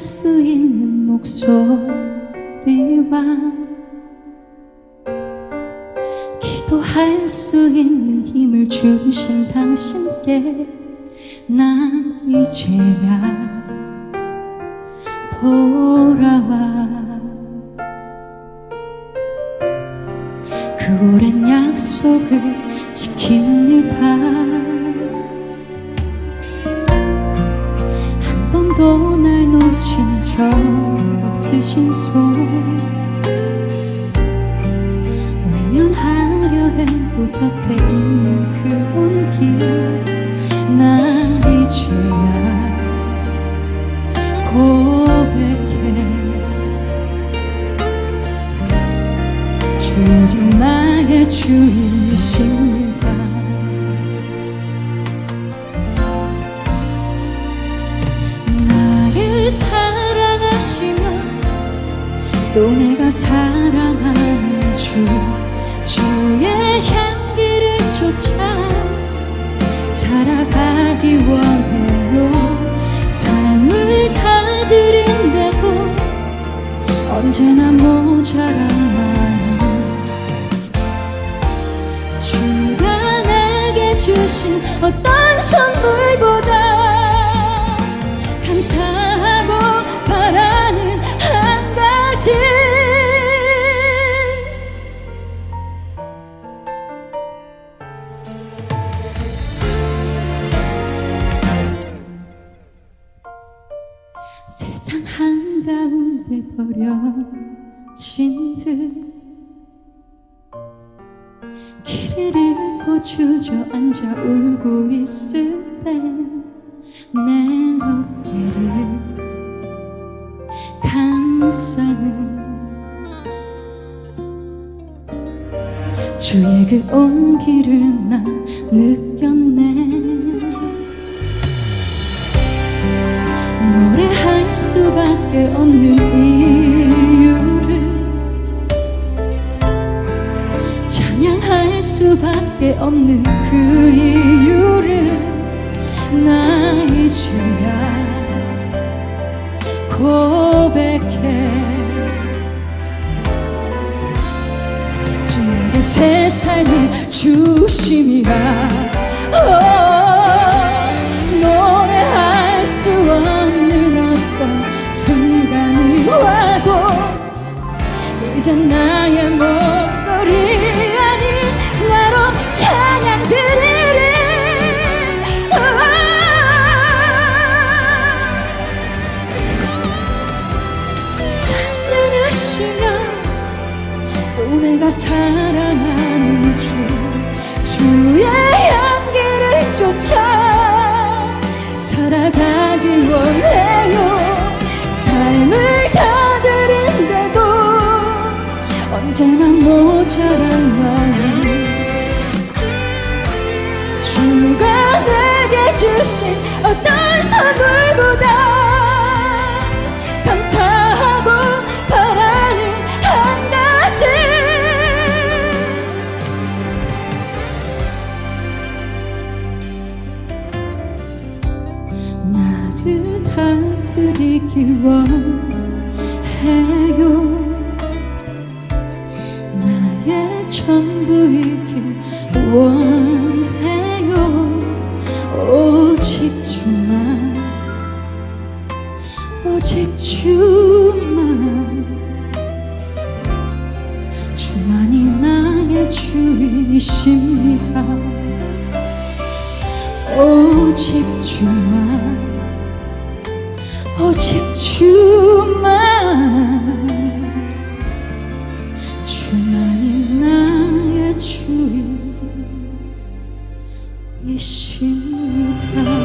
수 있는 목소리와 기도할 수 있는 힘을 주신 당신께 난 이제야 돌아와. 그 오랜 약속을 지킵니다 적 없으신 손. 외면하려 해도 곁에 있는 그 온기 난 이제야. 고백해. 주직 나의 주이 또 내가 사랑하는 주 주의 향기를 쫓아 살아가기 원해요. 삶을 다 드린데도 언제나 모자란 마 가운데 버려진 듯. 길을 잃고 주저앉아 울고 있을 땐내 어깨를 감싸는 주의 그 온기를 나 느꼈네 없는 이유를 찬양할 수밖에 없는 그 이유를 나 이제야 고백해. 주에게 새 삶을 주심이라 이제 나의 목소리 아니 나로 찬양 드리리. 찬양하시며 또 내가 사 언제나 모자란 마음. 주가 내게 주신 어떤 선물보다 감사하고 바라는 한 가지. 나를 다스리기 원해요 주만 오직 주만. 주만이 나의 주이십니다. 오직 주만 오직 주만. 주만이 나의 주이십니다.